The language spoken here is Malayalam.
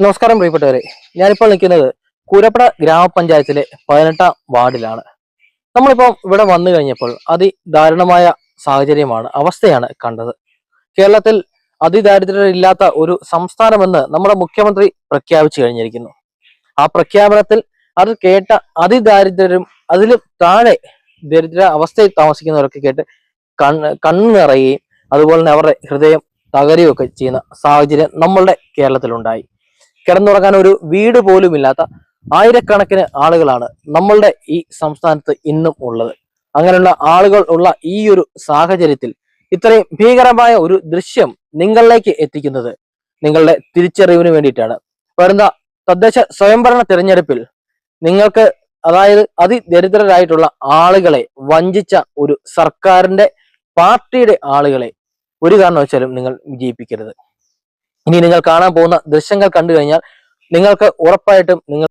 നമസ്കാരം പ്രിയപ്പെട്ടവരെ. ഞാനിപ്പോൾ നിൽക്കുന്നത് കുരപ്പട ഗ്രാമപഞ്ചായത്തിലെ പതിനെട്ടാം വാർഡിലാണ്. നമ്മളിപ്പോൾ ഇവിടെ വന്നു കഴിഞ്ഞപ്പോൾ അതിദാരുണമായ സാഹചര്യമാണ് അവസ്ഥയാണ് കണ്ടത്. കേരളത്തിൽ അതിദാരിദ്ര്യമില്ലാത്ത ഒരു സംസ്ഥാനമെന്ന് നമ്മുടെ മുഖ്യമന്ത്രി പ്രഖ്യാപിച്ചു കഴിഞ്ഞിരിക്കുന്നു. ആ പ്രഖ്യാപനത്തിൽ അത് കേട്ട അതിദാരിദ്ര്യരും അതിലും താഴെ ദരിദ്ര അവസ്ഥയിൽ താമസിക്കുന്നവരൊക്കെ കേട്ട് കണ്ണ് കണ്ണു നിറയുകയും അതുപോലെ തന്നെ അവരുടെ ഹൃദയം തകരുകയൊക്കെ ചെയ്യുന്ന സാഹചര്യം നമ്മളുടെ കേരളത്തിലുണ്ടായി. കിടന്നുറങ്ങാൻ ഒരു വീട് പോലും ഇല്ലാത്ത ആയിരക്കണക്കിന് ആളുകളാണ് നമ്മളുടെ ഈ സംസ്ഥാനത്ത് ഇന്നും ഉള്ളത്. അങ്ങനെയുള്ള ആളുകൾ ഉള്ള ഈ ഒരു സാഹചര്യത്തിൽ ഇത്രയും ഭീകരമായ ഒരു ദൃശ്യം നിങ്ങളിലേക്ക് എത്തിക്കുന്നത് നിങ്ങളുടെ തിരിച്ചറിവിന് വേണ്ടിയിട്ടാണ്. വരുന്ന തദ്ദേശ സ്വയംഭരണ തിരഞ്ഞെടുപ്പിൽ നിങ്ങൾക്ക് അതായത് അതിദരിദ്രരായിട്ടുള്ള ആളുകളെ വഞ്ചിച്ച ഒരു സർക്കാരിന്റെ പാർട്ടിയുടെ ആളുകളെ ഒരു കാരണവശാലും നിങ്ങൾ വിജയിപ്പിക്കരുത്. ഇനി നിങ്ങൾ കാണാൻ പോകുന്ന ദൃശ്യങ്ങൾ കണ്ടു കഴിഞ്ഞാൽ നിങ്ങൾക്ക് ഉറപ്പായിട്ടും നിങ്ങൾ